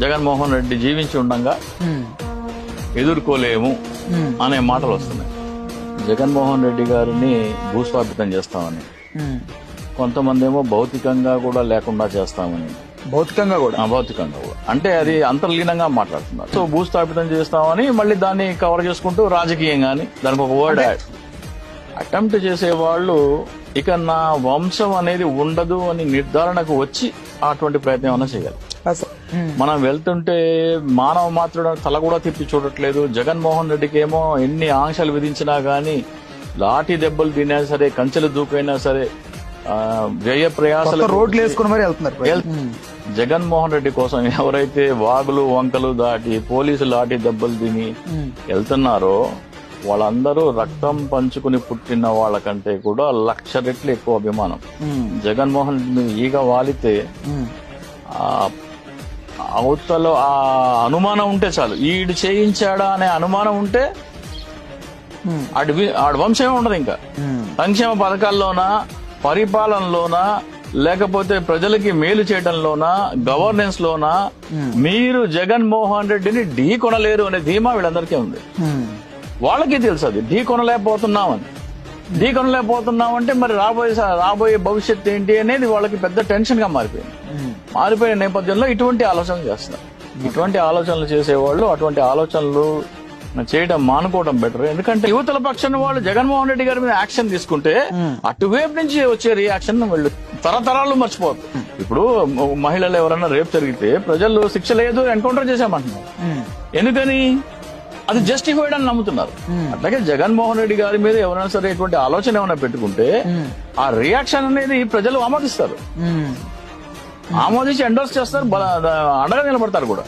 జగన్మోహన్ రెడ్డి జీవించి ఉండంగా ఎదుర్కోలేము అనే మాటలు వస్తున్నాయి. జగన్మోహన్ రెడ్డి గారిని భూస్థాపితం చేస్తామని. కొంతమంది ఏమో భౌతికంగా కూడా లేకుండా చేస్తామని. భౌతికంగా కూడా? భౌతికంగా కూడా. అంటే అది అంతర్లీనంగా మాట్లాడుతున్నారు. సో భూస్థాపితం చేస్తామని మళ్ళీ దాన్ని కవర్ చేసుకుంటూ రాజకీయం గాని దానికి ఒక వర్డ్ యాడ్ అటెంప్ట్ చేసే వాళ్ళు ఇక నా వంశం అనేది ఉండదు అని నిర్ధారణకు వచ్చి అటువంటి ప్రయత్నం ఏమైనా చేయాలి. మనం వెళ్తుంటే మానవ మాత్రుడు తల కూడా తిప్పి చూడట్లేదు. జగన్మోహన్ రెడ్డికి ఏమో ఎన్ని ఆంక్షలు విధించినా గానీ లాఠీ దెబ్బలు తినా సరే కంచెలు దూకైనా సరే వ్యయ ప్రయాసలు కొత్త రోడ్లు వేసుకుని మరి వెళ్తున్నారు జగన్మోహన్ రెడ్డి కోసం ఎవరైతే వాగులు వంకలు దాటి పోలీసులు లాఠీ దెబ్బలు తిని వెళ్తున్నారో వాళ్ళందరూ రక్తం పంచుకుని పుట్టిన వాళ్ళకంటే కూడా లక్ష రెట్లు ఎక్కువ అభిమానం. జగన్మోహన్ రెడ్డి మీద ఈగ వాలితే అవతల ఆ అనుమానం ఉంటే చాలు. ఈడు చేయించాడా అనే అనుమానం ఉంటే ఆడి ఆడి వంశమే ఉండదు ఇంకా. సంక్షేమ పథకాల్లోనా పరిపాలనలోనా లేకపోతే ప్రజలకి మేలు చేయడంలోనా గవర్నెన్స్ లోనా మీరు జగన్మోహన్ రెడ్డిని ఢీ కొనలేరు అనే ధీమా వీళ్ళందరికీ ఉంది. వాళ్ళకి తెలుసు అది. ఢీ కొనలేకపోతున్నామని. ఢీ కొనలేకపోతున్నామంటే మరి రాబోయే రాబోయే భవిష్యత్ ఏంటి అనేది వాళ్ళకి పెద్ద టెన్షన్గా మారిపోయింది. మారిపోయిన నేపథ్యంలో ఇటువంటి ఆలోచనలు చేస్తున్నారు. ఇటువంటి ఆలోచనలు చేసేవాళ్ళు అటువంటి ఆలోచనలు చేయడం మానుకోవడం బెటర్. ఎందుకంటే యువతల పక్షాన వాళ్ళు జగన్మోహన్ రెడ్డి గారి మీద యాక్షన్ తీసుకుంటే అటువైపు నుంచి వచ్చే రియాక్షన్ వీళ్ళు తరతరాలు మర్చిపోరు. ఇప్పుడు మహిళలు ఎవరైనా రేపు జరిగితే ప్రజలు శిక్ష లేదు ఎన్కౌంటర్ చేశామంటున్నారు. ఎందుకని? అది జస్టిఫైడ్ అని నమ్ముతున్నారు. అట్లాగే జగన్మోహన్ రెడ్డి గారి మీద ఎవరైనా సరే ఇటువంటి ఆలోచన ఏమైనా పెట్టుకుంటే ఆ రియాక్షన్ అనేది ప్రజలు ఆమోదిస్తారు. ఆమోదించి ఎండోర్స్ చేస్తారు అండగా నిలబడతారు కూడా.